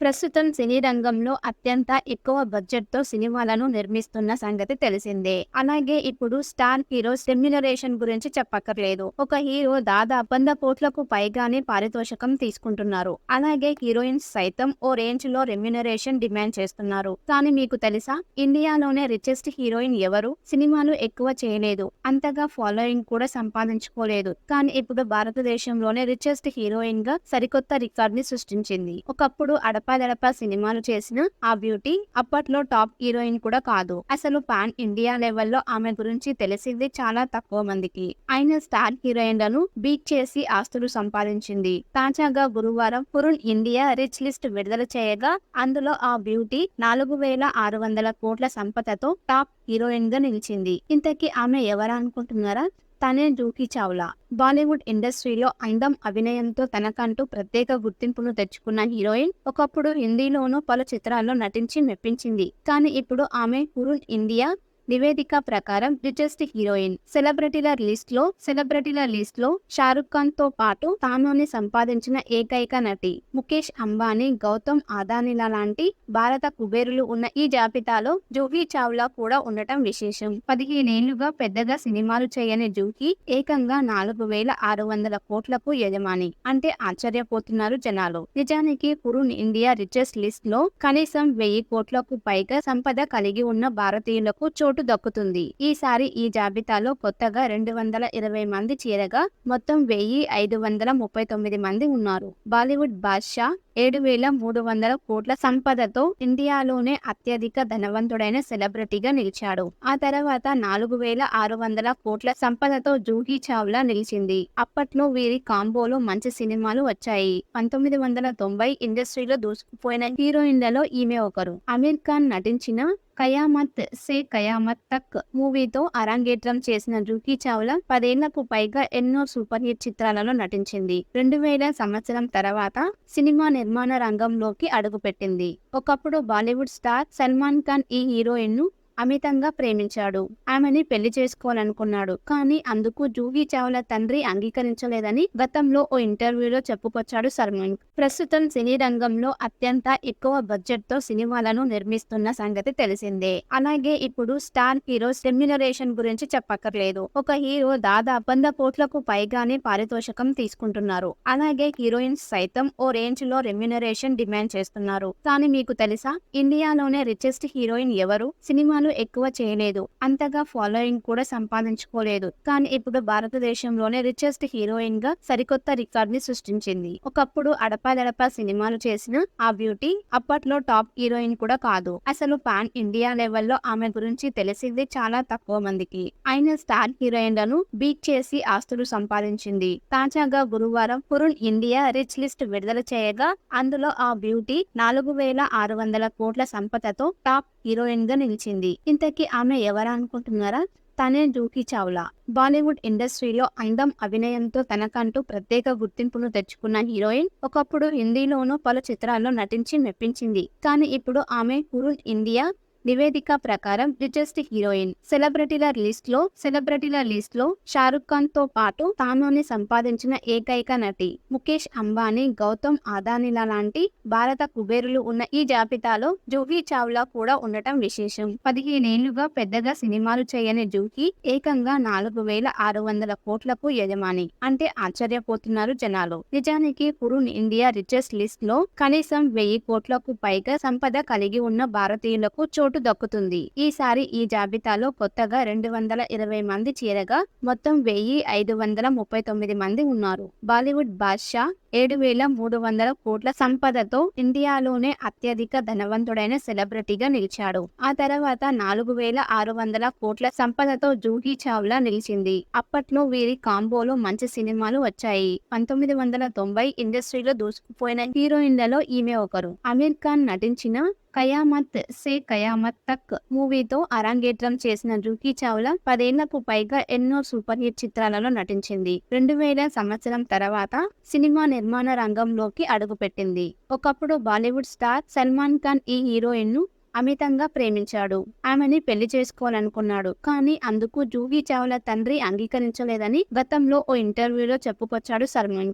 ప్రస్తుతం సినీ రంగంలో అత్యంత ఎక్కువ బడ్జెట్తో సినిమాలను నిర్మిస్తున్న సంగతి తెలిసిందే. అలాగే ఇప్పుడు స్టార్ హీరోస్ రెమ్యునరేషన్ గురించి చెప్పక్కర్లేదు. ఒక హీరో దాదాపు వంద కోట్లకు పైగానే పారితోషికం తీసుకుంటున్నారు. అలాగే హీరోయిన్స్ సైతం ఓ రేంజ్లో రెమ్యునరేషన్ డిమాండ్ చేస్తున్నారు. కానీ మీకు తెలుసా? ఇండియాలోనే రిచెస్ట్ హీరోయిన్ ఎవరు? సినిమాలు ఎక్కువ చేయలేదు. అంతగా ఫాలోయింగ్ కూడా సంపాదించుకోలేదు. కానీ ఇప్పుడు భారతదేశంలోనే రిచెస్ట్ హీరోయిన్గా సరికొత్త రికార్డ్ని సృష్టించింది. ఒకప్పుడు అడపాదడపా సినిమాలు చేసిన ఆ బ్యూటీ అప్పట్లో టాప్ హీరోయిన్ కూడా కాదు. అసలు పాన్ ఇండియా లెవెల్లో ఆమె గురించి తెలిసింది చాలా తక్కువ మందికి. ఆయన స్టార్ హీరోయిన్లను బీట్ చేసి ఆస్తులు సంపాదించింది. తాజాగా గురువారం పురుణ్ ఇండియా రిచ్ లిస్ట్ విడుదల చేయగా అందులో ఆ బ్యూటీ నాలుగు వేల ఆరు వందల కోట్ల సంపదతో టాప్ హీరోయిన్గా నిలిచింది. ఇంతకీ ఆమె ఎవరనుకుంటున్నారా? తనే జూకీ చావ్లా. బాలీవుడ్ ఇండస్ట్రీలో అందం అభినయంతో తనకంటూ ప్రత్యేక గుర్తింపును తెచ్చుకున్న హీరోయిన్ ఒకప్పుడు హిందీలోనూ పలు చిత్రాల్లో నటించి మెప్పించింది. కానీ ఇప్పుడు ఆమె పురుణ్ ఇండియా నివేదిక ప్రకారం రిచెస్ట్ హీరోయిన్. సెలబ్రిటీల లిస్ట్లో సెలబ్రిటీల లిస్ట్లో షారుఖ్ ఖాన్తో పాటు తానుని సంపాదించిన ఏకైక నటి ముఖేష్ అంబానీ గౌతమ్ అదానీల లాంటి భారత కుబేరులు ఉన్న ఈ జాబితాలో జూహీ చావ్లా కూడా ఉండటం విశేషం. పదిహేనేళ్ళుగా పెద్దగా సినిమాలు చేయని జూహీ ఏకంగా నాలుగు వేల ఆరు వందల కోట్లకు యజమాని. అంటే ఆశ్చర్యపోతున్నారు జనాలు. నిజానికి పురుణ్ ఇండియా రిచెస్ట్ లిస్ట్లో కనీసం వెయ్యి కోట్లకు పైగా సంపద కలిగి ఉన్న భారతీయులకు చోటు దక్కుతుంది. ఈసారి ఈ జాబితాలో కొత్తగా రెండు వందల ఇరవై మంది చేరగా మొత్తం వెయ్యి ఐదు వందల ముప్పై తొమ్మిది మంది ఉన్నారు. బాలీవుడ్ బాద్షా ఏడు వేల మూడు వందల కోట్ల సంపదతో ఇండియాలోనే అత్యధిక ధనవంతుడైన సెలబ్రిటీగా నిలిచాడు. ఆ తర్వాత నాలుగు వేల ఆరు వందల కోట్ల సంపదతో జూహీ చావ్లా నిలిచింది. అప్పట్లో వీరి కాంబోలో మంచి సినిమాలు వచ్చాయి. పంతొమ్మిది వందల తొంభై ఇండస్ట్రీలో దూసుకుపోయిన హీరోయిన్లలో ఈమె ఒకరు. అమీర్ ఖాన్ నటించిన కయామత్ సే కయామత్ తక్ మూవీతో అరంగేట్రం చేసిన జూకీ చావ్లా పదేళ్ళకు పైగా ఎన్నో సూపర్ హిట్ చిత్రాలలో నటించింది. రెండు వేల సంవత్సరం తర్వాత సినిమా నిర్మాణ రంగంలోకి అడుగుపెట్టింది. ఒకప్పుడు బాలీవుడ్ స్టార్ సల్మాన్ ఖాన్ ఈ హీరోయిన్ను అమితంగా ప్రేమించాడు. ఆమెని పెళ్ళి చేసుకోవాలనుకున్నాడు. కానీ అందుకు జూహీ చావ్లా తండ్రి అంగీకరించలేదని గతంలో ఓ ఇంటర్వ్యూలో చెప్పుకొచ్చాడు సల్మాన్ ప్రస్తుతం సినీ రంగంలో అత్యంత ఎక్కువ బడ్జెట్తో సినిమాలను నిర్మిస్తున్న సంగతి తెలిసిందే. అలాగే ఇప్పుడు స్టార్ హీరోస్ రెమ్యునరేషన్ గురించి చెప్పక్కర్లేదు. ఒక హీరో దాదాపు వంద కోట్లకు పైగానే పారితోషికం తీసుకుంటున్నారు. అలాగే హీరోయిన్స్ సైతం ఓ రేంజ్లో రెమ్యునరేషన్ డిమాండ్ చేస్తున్నారు. కానీ మీకు తెలుసా? ఇండియాలోనే రిచెస్ట్ హీరోయిన్ ఎవరు? సినిమాలు ఎక్కువ చేయలేదు. అంతగా ఫాలోయింగ్ కూడా సంపాదించుకోలేదు. కానీ ఇప్పుడు భారతదేశంలోనే రిచెస్ట్ హీరోయిన్గా సరికొత్త రికార్డ్ని సృష్టించింది. ఒకప్పుడు అడపాదడపా సినిమాలు చేసిన ఆ బ్యూటీ అప్పట్లో టాప్ హీరోయిన్ కూడా కాదు. అసలు పాన్ ఇండియా లెవెల్లో ఆమె గురించి తెలిసింది చాలా తక్కువ మందికి. అయిన స్టార్ హీరోయిన్లను బీట్ చేసి ఆస్తులు సంపాదించింది. తాజాగా గురువారం పురుణ్ ఇండియా రిచ్ లిస్ట్ విడుదల చేయగా అందులో ఆ బ్యూటీ నాలుగు వేల ఆరు వందల కోట్ల సంపదతో టాప్ హీరోయిన్గా నిలిచింది. ఇంతకీ ఆమె ఎవరా అనుకుంటున్నారా తనే జూకీ చావ్లా. బాలీవుడ్ ఇండస్ట్రీలో అందం అభినయంతో తనకంటూ ప్రత్యేక గుర్తింపును తెచ్చుకున్న హీరోయిన్ ఒకప్పుడు హిందీలోనూ పలు చిత్రాల్లో నటించి మెప్పించింది. కానీ ఇప్పుడు ఆమె పురుణ్ ఇండియా నివేదిక ప్రకారం రిచెస్ట్ హీరోయిన్. సెలబ్రిటీల లిస్ట్లో సెలబ్రిటీల లిస్ట్లో షారుఖ్ ఖాన్తో పాటు తానుని సంపాదించిన ఏకైక నటి ముఖేష్ అంబానీ గౌతమ్ అదానీల లాంటి భారత కుబేరులు ఉన్న ఈ జాబితాలో జూహీ చావ్లా కూడా ఉండటం విశేషం. పదిహేనేళ్ళుగా పెద్దగా సినిమాలు చేయని జూహీ ఏకంగా నాలుగు వేల ఆరు వందల కోట్లకు యజమాని. అంటే ఆశ్చర్యపోతున్నారు జనాలు. నిజానికి పురుణ్ ఇండియా రిచెస్ట్ లిస్ట్లో కనీసం వెయ్యి కోట్లకు పైగా సంపద కలిగి ఉన్న భారతీయులకు చోటు దక్కుతుంది. ఈసారి ఈ జాబితాలో కొత్తగా రెండు వందల ఇరవై మంది చేరగా మొత్తం వెయ్యి ఐదు వందల ముప్పై తొమ్మిది మంది ఉన్నారు. బాలీవుడ్ బాద్షా ఏడు వేల మూడు వందల కోట్ల సంపదతో ఇండియాలోనే అత్యధిక ధనవంతుడైన సెలబ్రిటీగా నిలిచాడు. ఆ తర్వాత నాలుగు వేల ఆరు వందల కోట్ల సంపదతో జూహీ చావ్లా నిలిచింది. అప్పట్లో వీరి కాంబోలో మంచి సినిమాలు వచ్చాయి. పంతొమ్మిది వందల తొంభై ఇండస్ట్రీలో దూసుకుపోయిన హీరోయిన్లలో ఈమె ఒకరు. అమీర్ ఖాన్ నటించిన కయామత్ సే కయామత్ తక్ మూవీతో అరంగేట్రం చేసిన జూకీ చావ్లా పదేళ్ళకు పైగా ఎన్నో సూపర్ హిట్ చిత్రాలలో నటించింది. రెండు వేల సంవత్సరం తర్వాత సినిమా నిర్మాణ రంగంలోకి అడుగుపెట్టింది. ఒకప్పుడు బాలీవుడ్ స్టార్ సల్మాన్ ఖాన్ ఈ హీరోయిన్ను అమితంగా ప్రేమించాడు. ఆమెని పెళ్ళి చేసుకోవాలనుకున్నాడు. కానీ అందుకు జూహీ చావ్లా తండ్రి అంగీకరించలేదని గతంలో ఓ ఇంటర్వ్యూలో చెప్పుకొచ్చాడు సల్మాన్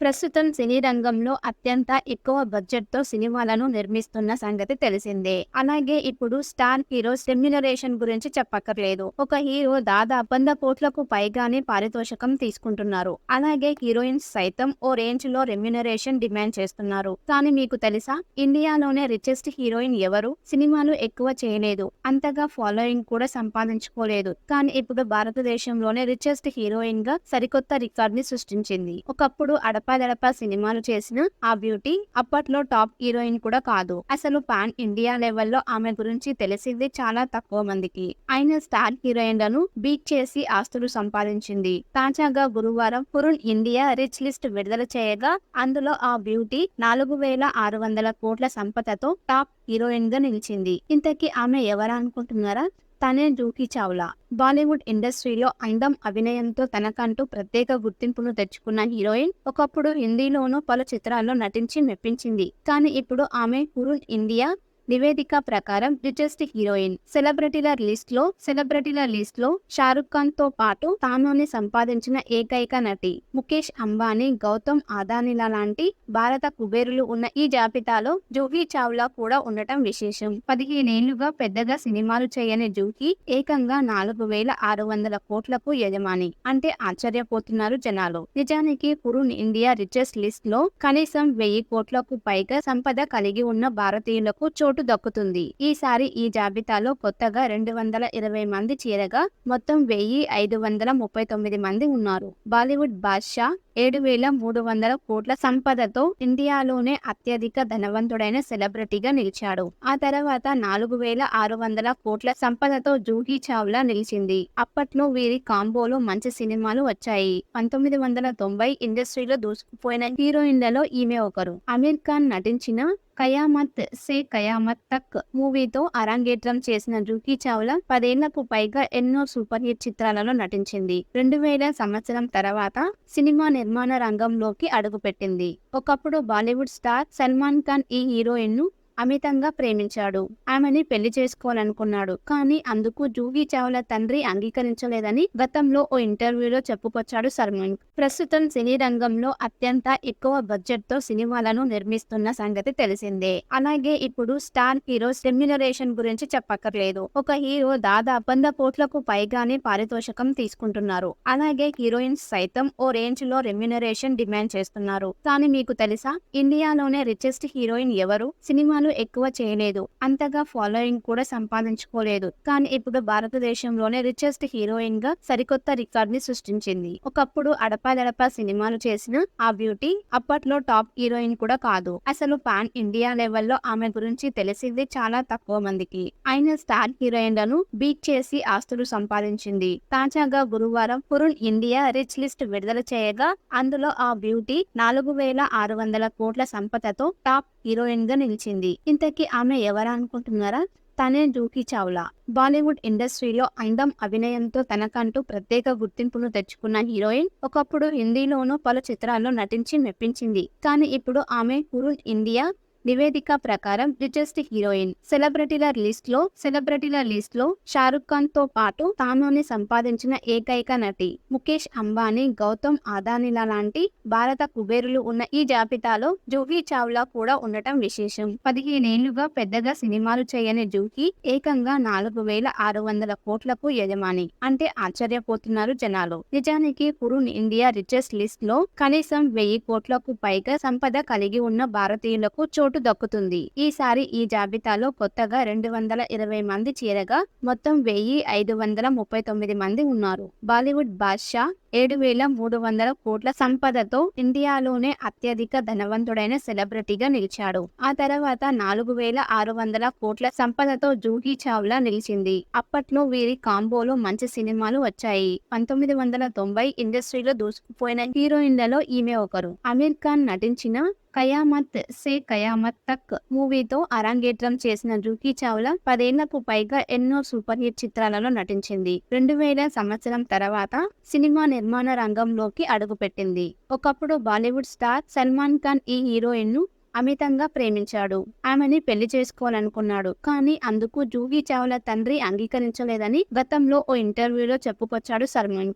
ప్రస్తుతం సినీ రంగంలో అత్యంత ఎక్కువ బడ్జెట్తో సినిమాలను నిర్మిస్తున్న సంగతి తెలిసిందే. అలాగే ఇప్పుడు స్టార్ హీరోస్ రెమ్యునరేషన్ గురించి చెప్పక్కర్లేదు. ఒక హీరో దాదాపు వంద కోట్లకు పైగానే పారితోషికం తీసుకుంటున్నారు. అలాగే హీరోయిన్స్ సైతం ఓ రేంజ్లో రెమ్యునరేషన్ డిమాండ్ చేస్తున్నారు. కానీ మీకు తెలుసా? ఇండియాలోనే రిచెస్ట్ హీరోయిన్ ఎవరు? సినిమాలు ఎక్కువ చేయలేదు. అంతగా ఫాలోయింగ్ కూడా సంపాదించుకోలేదు. కానీ ఇప్పుడు భారతదేశంలోనే రిచెస్ట్ హీరోయిన్గా సరికొత్త రికార్డ్ని సృష్టించింది. ఒకప్పుడు అడపాదడపా సినిమాలు చేసిన ఆ బ్యూటీ అప్పట్లో టాప్ హీరోయిన్ కూడా కాదు. అసలు పాన్ ఇండియా లెవెల్లో ఆమె గురించి తెలిసింది చాలా తక్కువ మందికి. ఆయన స్టార్ హీరోయిన్లను బీట్ చేసి ఆస్తులు సంపాదించింది. తాజాగా గురువారం పురుణ్ ఇండియా రిచ్ లిస్ట్ విడుదల చేయగా అందులో ఆ బ్యూటీ నాలుగు వేల ఆరు వందల కోట్ల సంపదతో టాప్ హీరోయిన్గా నిలిచింది. ఇంతకీ ఆమె ఎవరా అనుకుంటున్నారా తనే జూకీ చావ్లా? బాలీవుడ్ ఇండస్ట్రీలో అందం అభినయంతో తనకంటూ ప్రత్యేక గుర్తింపును తెచ్చుకున్న హీరోయిన్ ఒకప్పుడు హిందీలోనూ పలు చిత్రాల్లో నటించి మెప్పించింది. కానీ ఇప్పుడు ఆమె పురుణ్ ఇండియా నివేదిక ప్రకారం రిచెస్ట్ హీరోయిన్. సెలబ్రిటీల లిస్ట్లో సెలబ్రిటీల లిస్ట్లో షారుఖ్ ఖాన్తో పాటు తానుని సంపాదించిన ఏకైక నటి ముఖేష్ అంబానీ గౌతమ్ అదానీల లాంటి భారత కుబేరులు ఉన్న ఈ జాబితాలో జూహీ చావ్లా కూడా ఉండటం విశేషం. పదిహేనేళ్ళుగా పెద్దగా సినిమాలు చేయని జూహీ ఏకంగా నాలుగు వేల ఆరు వందల కోట్లకు యజమాని. అంటే ఆశ్చర్యపోతున్నారు జనాలు. నిజానికి పురుణ్ ఇండియా రిచెస్ట్ లిస్ట్లో కనీసం వెయ్యి కోట్లకు పైగా సంపద కలిగి ఉన్న భారతీయులకు చోటు దక్కుతుంది. ఈసారి ఈ జాబితాలో కొత్తగా రెండు వందల ఇరవై మంది చేరగా మొత్తం వెయ్యి ఐదు వందల ముప్పై తొమ్మిది మంది ఉన్నారు. బాలీవుడ్ బాద్షా ఏడు వేల మూడు వందల కోట్ల సంపదతో ఇండియాలోనే అత్యధిక ధనవంతుడైన సెలబ్రిటీగా నిలిచాడు. ఆ తర్వాత నాలుగు వేల ఆరు వందల కోట్ల సంపదతో జూహీ చావ్లా నిలిచింది. అప్పట్లో వీరి కాంబోలో మంచి సినిమాలు వచ్చాయి. పంతొమ్మిది వందల తొంభై ఇండస్ట్రీలో దూసుకుపోయిన హీరోయిన్లలో ఈమె ఒకరు. అమీర్ ఖాన్ నటించిన కయామత్ సే కయామత్ తక్ మూవీతో అరంగేట్రం చేసిన జూకీ చావ్లా పదేళ్ళకు పైగా ఎన్నో సూపర్ హిట్ చిత్రాలలో నటించింది. రెండు వేల సంవత్సరం తర్వాత సినిమా నిర్మాణ రంగంలోకి అడుగుపెట్టింది. ఒకప్పుడు బాలీవుడ్ స్టార్ సల్మాన్ ఖాన్ ఈ హీరోయిన్ను అమితంగా ప్రేమించాడు. ఆమెని పెళ్ళి చేసుకోవాలనుకున్నాడు. కానీ అందుకు జూహీ చావ్లా తండ్రి అంగీకరించలేదని గతంలో ఓ ఇంటర్వ్యూలో చెప్పుకొచ్చాడు సర్మింగ్ ప్రస్తుతం సినీ రంగంలో అత్యంత ఎక్కువ బడ్జెట్తో సినిమాలను నిర్మిస్తున్న సంగతి తెలిసిందే. అలాగే ఇప్పుడు స్టార్ హీరోస్ రెమ్యునరేషన్ గురించి చెప్పక్కర్లేదు. ఒక హీరో దాదాపు వంద కోట్లకు పైగానే పారితోషికం తీసుకుంటున్నారు. అలాగే హీరోయిన్స్ సైతం ఓ రేంజ్లో రెమ్యునరేషన్ డిమాండ్ చేస్తున్నారు. కానీ మీకు తెలుసా? ఇండియాలోనే రిచెస్ట్ హీరోయిన్ ఎవరు? సినిమాలు ఎక్కువ చేయలేదు. అంతగా ఫాలోయింగ్ కూడా సంపాదించుకోలేదు. కానీ ఇప్పుడు భారతదేశంలోనే రిచెస్ట్ హీరోయిన్గా సరికొత్త రికార్డ్ని సృష్టించింది. ఒకప్పుడు అడపాదడపా సినిమాలు చేసిన ఆ బ్యూటీ అప్పట్లో టాప్ హీరోయిన్ కూడా కాదు. అసలు పాన్ ఇండియా లెవెల్లో ఆమె గురించి తెలిసింది చాలా తక్కువ మందికి. ఆయన స్టార్ హీరోయిన్లను బీట్ చేసి ఆస్తులు సంపాదించింది. తాజాగా గురువారం పురుణ్ ఇండియా రిచ్ లిస్ట్ విడుదల చేయగా అందులో ఆ బ్యూటీ నాలుగు వేల ఆరు వందల కోట్ల సంపదతో టాప్ హీరోయిన్గా నిలిచింది. ఇంతకీ ఆమె ఎవరా అనుకుంటున్నారా తనే జూకీ చావ్లా. బాలీవుడ్ ఇండస్ట్రీలో అందం అభినయంతో తనకంటూ ప్రత్యేక గుర్తింపును తెచ్చుకున్న హీరోయిన్ ఒకప్పుడు హిందీలోనూ పలు చిత్రాల్లో నటించి మెప్పించింది. కానీ ఇప్పుడు ఆమె పురుణ్ ఇండియా నివేదిక ప్రకారం రిచెస్ట్ హీరోయిన్. సెలబ్రిటీల లిస్ట్లో సెలబ్రిటీల లిస్ట్లో షారుఖ్ ఖాన్తో పాటు తానుని సంపాదించిన ఏకైక నటి ముఖేష్ అంబానీ గౌతమ్ అదానీల లాంటి భారత కుబేరులు ఉన్న ఈ జాబితాలో జూహీ చావ్లా కూడా ఉండటం విశేషం. పదిహేనేళ్ళుగా పెద్దగా సినిమాలు చేయని జూహీ ఏకంగా నాలుగు వేల ఆరు వందల కోట్లకు యజమాని. అంటే ఆశ్చర్యపోతున్నారు జనాలు. నిజానికి పురుణ్ ఇండియా రిచెస్ట్ లిస్ట్లో కనీసం వెయ్యి కోట్లకు పైగా సంపద కలిగి ఉన్న భారతీయులకు చోటు దక్కుతుంది. ఈసారి ఈ జాబితాలో కొత్తగా రెండు వందల ఇరవై మంది చేరగా మొత్తం వెయ్యి ఐదు వందల ముప్పై తొమ్మిది మంది ఉన్నారు. బాలీవుడ్ బాద్షా ఏడు వేల మూడు వందల కోట్ల సంపదతో ఇండియాలోనే అత్యధిక ధనవంతుడైన సెలబ్రిటీగా నిలిచాడు. ఆ తర్వాత నాలుగు వేల ఆరు వందల కోట్ల సంపదతో జూహీ చావ్లా నిలిచింది. అప్పట్లో వీరి కాంబోలో మంచి సినిమాలు వచ్చాయి. పంతొమ్మిది వందల తొంభై ఇండస్ట్రీలో దూసుకుపోయిన హీరోయిన్లలో ఈమె ఒకరు. అమీర్ ఖాన్ నటించిన కయామత్ సే కయామత్ తక్ మూవీతో అరంగేట్రం చేసిన జూకీ చావ్లా పదేళ్ళకు పైగా ఎన్నో సూపర్ హిట్ చిత్రాలలో నటించింది. రెండు వేల సంవత్సరం తర్వాత సినిమా నిర్మాణ రంగంలోకి అడుగుపెట్టింది. ఒకప్పుడు బాలీవుడ్ స్టార్ సల్మాన్ ఖాన్ ఈ హీరోయిన్ను అమితంగా ప్రేమించాడు. ఆమెని పెళ్ళి చేసుకోవాలనుకున్నాడు. కానీ అందుకు జూహీ చావ్లా తండ్రి అంగీకరించలేదని గతంలో ఓ ఇంటర్వ్యూలో చెప్పుకొచ్చాడు సల్మాన్